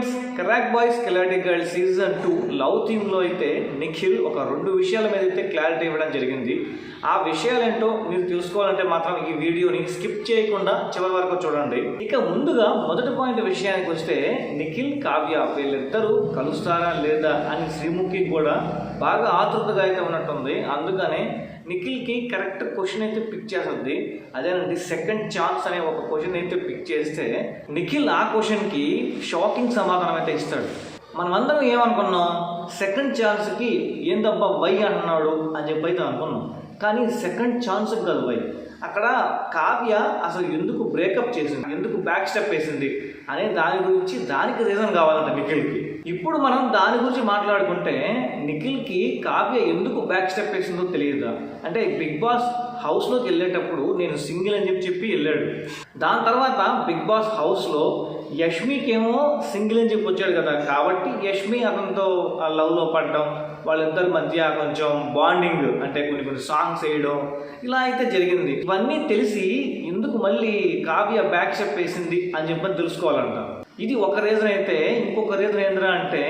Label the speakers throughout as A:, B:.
A: Friends crack boys కెలాటి girl season two love థీమ్లో అయితే నిఖిల్ ఒక రెండు విషయాల మీద అయితే క్లారిటీ ఇవ్వడం జరిగింది. ఆ విషయాలేంటో మీరు తెలుసుకోవాలంటే మాత్రం ఈ వీడియోని స్కిప్ చేయకుండా చివరి వరకు చూడండి. ఇక ముందుగా మొదటి పాయింట్ విషయానికి వస్తే నిఖిల్ కావ్య వీళ్ళిద్దరూ కలుస్తారా లేదా అని శ్రీముఖి కూడా బాగా ఆతృతగా అయితే ఉన్నట్టుంది. అందుకనే నిఖిల్కి కరెక్ట్ క్వశ్చన్ అయితే పిక్ చేస్తుంది. అదేనండి సెకండ్ ఛాన్స్ అనే ఒక క్వశ్చన్ అయితే పిక్ చేస్తే నిఖిల్ ఆ క్వశ్చన్కి షాకింగ్ సమాధానం అయితే ఇస్తాడు. మనం అందరం ఏమనుకున్నాం? సెకండ్ ఛాన్స్కి ఏందబ్బా వై అంటున్నాడు అని చెప్పి అయితే అనుకున్నాం. కానీ సెకండ్ ఛాన్స్కి కాదు వై. అక్కడ కావ్య అసలు ఎందుకు బ్రేకప్ చేసింది? ఎందుకు బ్యాక్ స్టెప్ వేసింది? అనే దాని గురించి దానికి రీజన్ కావాలంట నిఖిల్కి. ఇప్పుడు మనం దాని గురించి మాట్లాడుకుంటే నిఖిల్కి కావ్య ఎందుకు బ్యాక్ స్టెప్ వేసిందో తెలియదా? అంటే బిగ్ బాస్ హౌస్లోకి వెళ్ళేటప్పుడు నేను సింగిల్ అని చెప్పి చెప్పి వెళ్ళాడు. దాని తర్వాత బిగ్ బాస్ హౌస్లో యష్మికేమో సింగిల్ అని చెప్పి వచ్చాడు కదా. కాబట్టి యష్మి అతనితో ఆ లవ్లో పడడం వాళ్ళిద్దరి మధ్య కొంచెం బాండింగ్ అంటే కొన్ని కొన్ని సాంగ్స్ వేయడం ఇలా అయితే జరిగింది. ఇవన్నీ తెలిసి ఎందుకు మళ్ళీ కావ్య బ్యాక్ స్టెప్ వేసింది అని చెప్పని తెలుసుకోవాలంట. ఇది ఒక రీజన్ అయితే ఇంకొక రీజన్ ఏంటంటే అంటే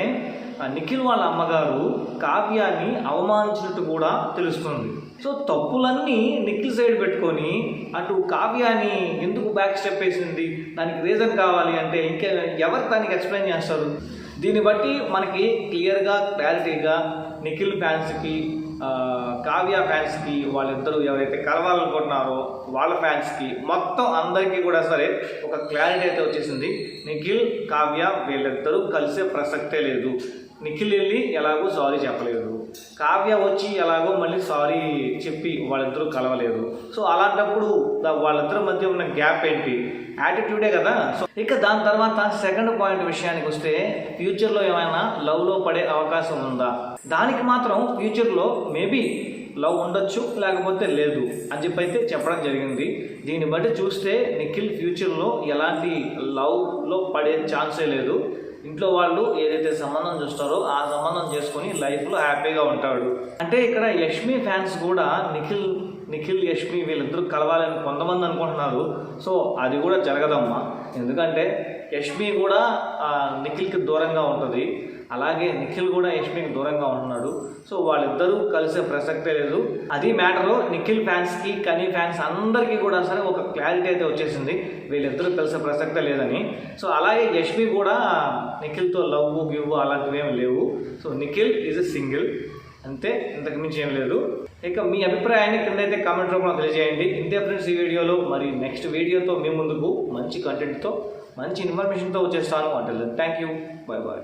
A: నిఖిల్ వాళ్ళ అమ్మగారు కావ్యాన్ని అవమానించినట్టు కూడా తెలుస్తుంది. సో తప్పులన్నీ నిఖిల్ సైడ్ పెట్టుకొని అటు కావ్యాన్ని ఎందుకు బ్యాక్ స్టెప్ వేసింది దానికి రీజన్ కావాలి అంటే ఇంకా ఎవరు దానికి ఎక్స్ప్లెయిన్ చేస్తారు? దీన్ని బట్టి మనకి క్లియర్గా క్లారిటీగా నిఖిల్ ఫ్యాన్స్కి కావ్య ఫ్యాన్స్కి వాళ్ళిద్దరూ ఎవరైతే కలవాలనుకుంటున్నారో వాళ్ళ ఫ్యాన్స్కి మొత్తం అందరికీ కూడా సరే ఒక క్లారిటీ అయితే వచ్చేసింది. నిఖిల్ కావ్య వీళ్ళిద్దరూ కలిసే ప్రసక్తే లేదు. నిఖిల్ వెళ్ళి ఎలాగో సారీ చెప్పలేదు. కావ్య వచ్చి ఎలాగో మళ్ళీ సారీ చెప్పి వాళ్ళిద్దరూ కలవలేదు. సో అలాంటప్పుడు వాళ్ళిద్దరి మధ్య ఉన్న గ్యాప్ ఏంటి? యాటిట్యూడే కదా? సో ఇక దాని తర్వాత సెకండ్ పాయింట్ విషయానికి వస్తే ఫ్యూచర్లో ఏమైనా లవ్లో పడే అవకాశం ఉందా? దానికి మాత్రం ఫ్యూచర్లో మేబీ లవ్ ఉండొచ్చు లేకపోతే లేదు అని చెప్పి అయితే చెప్పడం జరిగింది. దీన్ని బట్టి చూస్తే నిఖిల్ ఫ్యూచర్లో ఎలాంటి లవ్లో పడే ఛాన్సే లేదు. ఇంట్లో వాళ్ళు ఏదైతే సంబంధం చూస్తారో ఆ సంబంధం చేసుకొని లైఫ్లో హ్యాపీగా ఉంటాడు. అంటే ఇక్కడ యష్మి ఫ్యాన్స్ కూడా నిఖిల్ నిఖిల్ యష్మి వీళ్ళిద్దరూ కలవాలని కొంతమంది అనుకుంటున్నారు. సో అది కూడా జరగదమ్మా. ఎందుకంటే యష్మి కూడా నిఖిల్కి దూరంగా ఉంటుంది. అలాగే నిఖిల్ కూడా యష్మికి దూరంగా ఉంటున్నాడు. సో వాళ్ళిద్దరూ కలిసే ప్రసక్తే లేదు. అది మ్యాటరు. నిఖిల్ ఫ్యాన్స్కి కనీ ఫ్యాన్స్ అందరికీ కూడా సరే ఒక క్లారిటీ అయితే వచ్చేసింది. వీళ్ళిద్దరూ కలిసే ప్రసక్తే లేదని. సో అలాగే యష్మి కూడా నిఖిల్తో లవ్ గివ్ అలాంటివి ఏమి లేవు. So Nikhil is a single అంతే ఇంతకు మించి ఏం లేదు. ఇక మీ అభిప్రాయాన్ని కింద అయితే కామెంట్ రూపంలో తెలియజేయండి. ఇంతే ఫ్రెండ్స్ ఈ వీడియోలో. మరి నెక్స్ట్ వీడియోతో మీ ముందుకు మంచి కంటెంట్తో మంచి ఇన్ఫర్మేషన్తో వచ్చేస్తాను. అంటే థ్యాంక్ యూ బాయ్ బాయ్